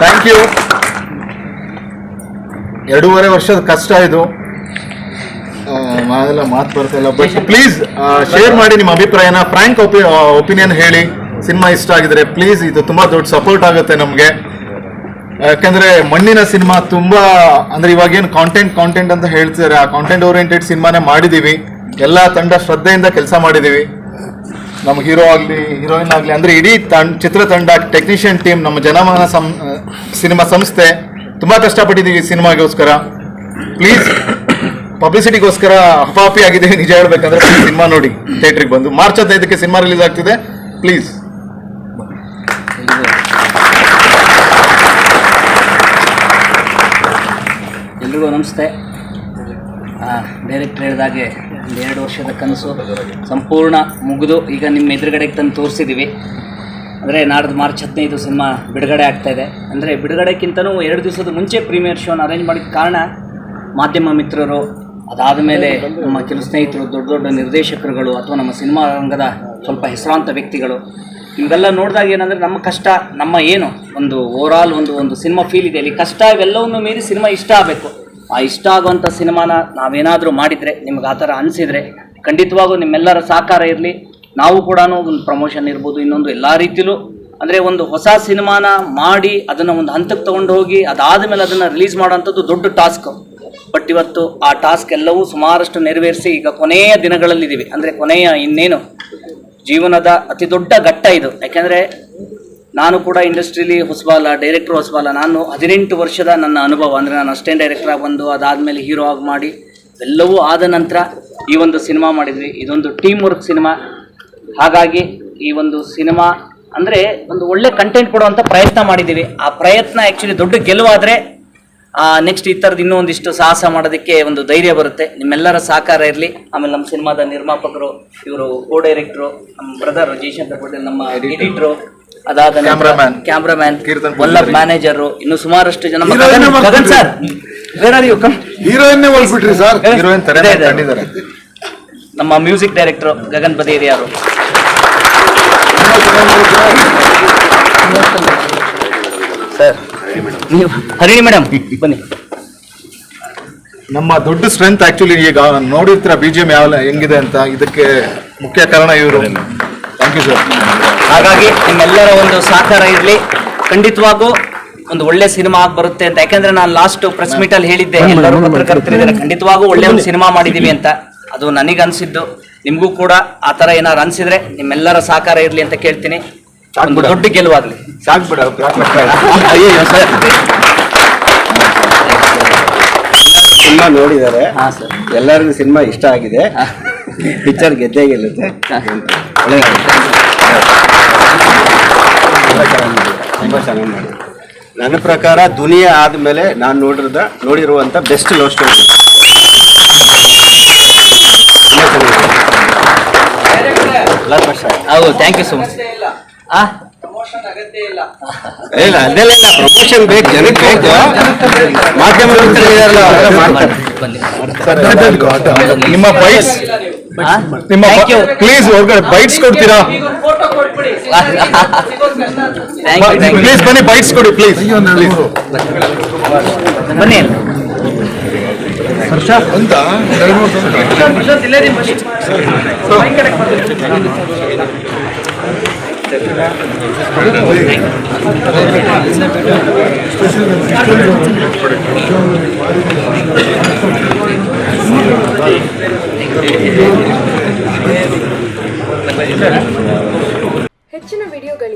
Thank you ಎರಡೂವರೆ ವರ್ಷದ ಕಷ್ಟ ಇದು. ಅದೆಲ್ಲ ಮಾತು ಬರ್ತಾ ಇಲ್ಲ. ಬಟ್ ಪ್ಲೀಸ್ ಶೇರ್ ಮಾಡಿ ನಿಮ್ಮ ಅಭಿಪ್ರಾಯನ. ಫ್ರಾಂಕ್ ಒಪಿನಿಯನ್ ಹೇಳಿ. ಸಿನಿಮಾ ಇಷ್ಟ ಆಗಿದ್ರೆ ಪ್ಲೀಸ್ ಇದು ತುಂಬಾ ದೊಡ್ಡ ಸಪೋರ್ಟ್ ಆಗುತ್ತೆ ನಮಗೆ. ಯಾಕಂದ್ರೆ ಮಣ್ಣಿನ ಸಿನಿಮಾ ತುಂಬಾ, ಅಂದ್ರೆ ಇವಾಗ ಏನು ಕಾಂಟೆಂಟ್ ಕಾಂಟೆಂಟ್ ಅಂತ ಹೇಳ್ತಿದ್ದಾರೆ. ಆ ಕಾಂಟೆಂಟ್ ಓರಿಯೆಂಟೆಡ್ ಸಿನಿಮಾನೇ ಮಾಡಿದೀವಿ. ಎಲ್ಲ ತಂಡ ಶ್ರದ್ಧೆಯಿಂದ ಕೆಲಸ ಮಾಡಿದೀವಿ. ನಮ್ಮ ಹೀರೋ ಆಗಲಿ ಹೀರೋಯಿನ್ ಆಗಲಿ, ಅಂದರೆ ಇಡೀ ತಂಡ, ಚಿತ್ರತಂಡ ಟೆಕ್ನಿಷಿಯನ್ ಟೀಮ್ ನಮ್ಮ ಜನಮಾನ ಸಂ, ಸಿನಿಮಾ ಸಂಸ್ಥೆ, ತುಂಬ ಕಷ್ಟಪಟ್ಟಿದ್ದೀವಿ ಈ ಸಿನಿಮಾಗೋಸ್ಕರ. ಪ್ಲೀಸ್ ಪಬ್ಲಿಸಿಟಿಗೋಸ್ಕರ ಹಫಾಫಿ ಆಗಿದೆ, ನಿಜ ಹೇಳಬೇಕಂದ್ರೆ ಸಿನಿಮಾ ನೋಡಿ ಥಿಯೇಟ್ರಿಗೆ ಬಂದು. ಮಾರ್ಚ್ ಹದಿನೈದಕ್ಕೆ ಸಿನಿಮಾ ರಿಲೀಸ್ ಆಗ್ತಿದೆ ಪ್ಲೀಸ್ ಎಲ್ರಿಗೂ ನಮಸ್ತೆ. ಡೈರೆಕ್ಟರ್ ಹೇಳಿದಾಗೆ ಒಂದು ಎರಡು ವರ್ಷದ ಕನಸು ಸಂಪೂರ್ಣ ಮುಗಿದು ಈಗ ನಿಮ್ಮ ಎದುರುಗಡೆಗೆ ತಂದು ತೋರಿಸಿದ್ದೀವಿ. ಅಂದರೆ ನಾಡ್ದು ಮಾರ್ಚ್ ಹದಿನೈದು ಸಿನಿಮಾ ಬಿಡುಗಡೆ ಆಗ್ತಾಯಿದೆ ಅಂದರೆ ಬಿಡುಗಡೆಗಿಂತನೂ ಎರಡು ದಿವಸದ ಮುಂಚೆ ಪ್ರೀಮಿಯರ್ ಶೋನ ಅರೇಂಜ್ ಮಾಡಿದ ಕಾರಣ ಮಾಧ್ಯಮ ಮಿತ್ರರು, ಅದಾದ ಮೇಲೆ ನಮ್ಮ ಕೆಲವು ಸ್ನೇಹಿತರು, ದೊಡ್ಡ ದೊಡ್ಡ ನಿರ್ದೇಶಕರುಗಳು ಅಥವಾ ನಮ್ಮ ಸಿನಿಮಾ ರಂಗದ ಸ್ವಲ್ಪ ಹೆಸರಾಂತ ವ್ಯಕ್ತಿಗಳು, ಇವೆಲ್ಲ ನೋಡಿದಾಗ ಏನಂದರೆ ನಮ್ಮ ಕಷ್ಟ, ನಮ್ಮ ಏನು, ಒಂದು ಓವರಾಲ್ ಒಂದು ಒಂದು ಸಿನಿಮಾ ಫೀಲ್ ಇದೆ. ಇಲ್ಲಿ ಕಷ್ಟ ಇವೆಲ್ಲವನ್ನು ಮೀರಿ ಸಿನಿಮಾ ಇಷ್ಟ ಆಗಬೇಕು. ಆ ಇಷ್ಟ ಆಗುವಂಥ ಸಿನಿಮಾನ ನಾವೇನಾದರೂ ಮಾಡಿದರೆ ನಿಮ್ಗೆ ಆ ಥರ ಅನಿಸಿದರೆ ಖಂಡಿತವಾಗೂ ನಿಮ್ಮೆಲ್ಲರ ಸಹಕಾರ ಇರಲಿ. ನಾವು ಕೂಡ ಒಂದು ಪ್ರಮೋಷನ್ ಇರ್ಬೋದು, ಇನ್ನೊಂದು ಎಲ್ಲ ರೀತಿಯಲ್ಲೂ ಅಂದರೆ ಒಂದು ಹೊಸ ಸಿನಿಮಾನ ಮಾಡಿ ಅದನ್ನು ಒಂದು ಹಂತಕ್ಕೆ ತೊಗೊಂಡು ಹೋಗಿ ಅದಾದ ಮೇಲೆ ಅದನ್ನು ರಿಲೀಸ್ ಮಾಡೋವಂಥದ್ದು ದೊಡ್ಡ ಟಾಸ್ಕ್ ಬಟ್ ಇವತ್ತು ಆ ಟಾಸ್ಕ್ ಎಲ್ಲವೂ ಸುಮಾರಷ್ಟು ನೆರವೇರಿಸಿ ಈಗ ಕೊನೆಯ ದಿನಗಳಲ್ಲಿದ್ದೀವಿ. ಅಂದರೆ ಕೊನೆಯ ಇನ್ನೇನು? ಜೀವನದ ಅತಿ ದೊಡ್ಡ ಘಟ್ಟ ಇದು. ಯಾಕೆಂದರೆ ನಾನು ಕೂಡ ಇಂಡಸ್ಟ್ರಿಲಿ ಹೊಸಬಾಲ ಡೈರೆಕ್ಟರ್ ಹೊಸಬಾಲ. ನಾನು ಹದಿನೆಂಟು ವರ್ಷದ ನನ್ನ ಅನುಭವ. ಅಂದರೆ ನಾನು ಅಷ್ಟೇ ಡೈರೆಕ್ಟರ್ ಆಗಿ ಬಂದು ಅದಾದಮೇಲೆ ಹೀರೋ ಆಗಿ ಮಾಡಿ ಎಲ್ಲವೂ ಆದ ನಂತರ ಈ ಒಂದು ಸಿನಿಮಾ ಮಾಡಿದ್ವಿ. ಇದೊಂದು ಟೀಮ್ ವರ್ಕ್ ಸಿನಿಮಾ. ಹಾಗಾಗಿ ಈ ಒಂದು ಸಿನಿಮಾ ಅಂದರೆ ಒಂದು ಒಳ್ಳೆ ಕಂಟೆಂಟ್ ಕೊಡುವಂಥ ಪ್ರಯತ್ನ ಮಾಡಿದ್ದೀವಿ. ಆ ಪ್ರಯತ್ನ ಆ್ಯಕ್ಚುಲಿ ದೊಡ್ಡ ಗೆಲುವಾದರೆ ನೆಕ್ಸ್ಟ್ ಈ ಥರದ್ದು ಇನ್ನೂ ಒಂದಿಷ್ಟು ಸಾಹಸ ಮಾಡೋದಕ್ಕೆ ಒಂದು ಧೈರ್ಯ ಬರುತ್ತೆ. ನಿಮ್ಮೆಲ್ಲರ ಸಹಕಾರ ಇರಲಿ. ಆಮೇಲೆ ನಮ್ಮ ಸಿನಿಮಾದ ನಿರ್ಮಾಪಕರು ಇವರು ಕೋ ಡೈರೆಕ್ಟ್ರು ನಮ್ಮ ಬ್ರದರ್ ಜಯಶಂಕರ್ ಪಟೇಲ್ ನಮ್ಮ ಎಡಿಟ್ರು ಅದಾದ Cameraman. Cameraman Keerthan Vallabh manager ಇನ್ನು ಸುಮಾರಷ್ಟು ಜನ Gagan- sir. Where are you come ಹೀರೋಯಿನ್ನೇ ಹೋಲ್ಬಿಟ್ರಿ ಸರ್. ಹೀರೋಯಿನ್ ತರ ಇದೆ. ನಮ್ಮ ಮ್ಯೂಸಿಕ್ ಡೈರೆಕ್ಟರ್ ಗಗನ್ ಬದೇರಿ ಅವರು ಸರ್ ನೀವು ಹರಿಣಿ ಮೇಡಮ್ ಬನ್ನಿ. ನಮ್ಮ ದೊಡ್ಡ ಸ್ಟ್ರೆಂತ್ ಆಕ್ಚುಲಿ ಈಗ ನೋಡಿರ್ತೀರ ಬಿ ಜಿ ಎಂ ಯಾವ ಹೆಂಗಿದೆ ಅಂತ. ಇದಕ್ಕೆ ಮುಖ್ಯ ಕಾರಣ ಇವರು. ಥ್ಯಾಂಕ್ ಯು ಸರ್ ಹಾಗಾಗಿ ನಿಮ್ಮೆಲ್ಲರ ಒಂದು ಸಹಕಾರ ಇರಲಿ. ಖಂಡಿತವಾಗೂ ಒಂದು ಒಳ್ಳೆ ಸಿನಿಮಾ ಆಗಿ ಬರುತ್ತೆ ಅಂತ. ಯಾಕಂದ್ರೆ ನಾನು ಲಾಸ್ಟ್ ಪ್ರೆಸ್ ಮೀಟ್ ಅಲ್ಲಿ ಹೇಳಿದ್ದೆ ಎಲ್ಲರೂ ಪತ್ರಕರ್ತರಿದ್ದಾರೆ ಖಂಡಿತವಾಗೂ ಒಳ್ಳೆ ಒಂದು ಸಿನಿಮಾ ಮಾಡಿದೀವಿ ಅಂತ. ಅದು ನನಗೆ ಅನ್ಸಿದ್ದು. ನಿಮಗೂ ಕೂಡ ಆ ತರ ಏನಾರು ಅನ್ಸಿದ್ರೆ ನಿಮ್ಮೆಲ್ಲರ ಸಹಕಾರ ಇರಲಿ ಅಂತ ಕೇಳ್ತೀನಿ. ಒಂದು ದೊಡ್ಡ ಗೆಲುವಾಗ್ಲಿ. ಸಿನಿಮಾ ನೋಡಿದ್ದಾರೆ ಹಾ ಸರ್. ಎಲ್ಲರಿಗೂ ಸಿನಿಮಾ ಇಷ್ಟ ಆಗಿದೆ. ಪಿಕ್ಚರ್ ಗೆದ್ದೇ ಗೆಲ್ಲುತ್ತೆ. ಒಳ್ಳೆದಾಗುತ್ತೆ. ತುಂಬಾ ಚೆನ್ನಾಗಿ ಮಾಡಿ ನನ್ನ ಪ್ರಕಾರ ದುನಿಯಾ ಆದ್ಮೇಲೆ ನಾನು ನೋಡಿದ ನೋಡಿರುವಂತ ಬೆಸ್ಟ್ ಲವ್ ಸ್ಟೋರಿ ಹೌದು ಥ್ಯಾಂಕ್ ಯು ಸೊ ಮಚ್ ಆ? ಇಲ್ಲ. ಅದೆಲ್ಲ ಇಲ್ಲ. ಪ್ರಮೋಷನ್ ಬೇಕು ಜನಕ್ಕೆ ಬೇಕು. ಮಾಧ್ಯಮ ನಿಮ್ಮ ಬೈಟ್ಸ್ ನಿಮ್ಮ. ಪ್ಲೀಸ್ ಹೊರಗಡೆ ಬೈಟ್ಸ್ ಕೊಡ್ತೀರಾ? ಪ್ಲೀಸ್ ಬನ್ನಿ ಬೈಟ್ಸ್ ಕೊಡಿ ಪ್ಲೀಸ್ ಬನ್ನಿ. ಅಂತ ಹೆಚ್ಚಿನ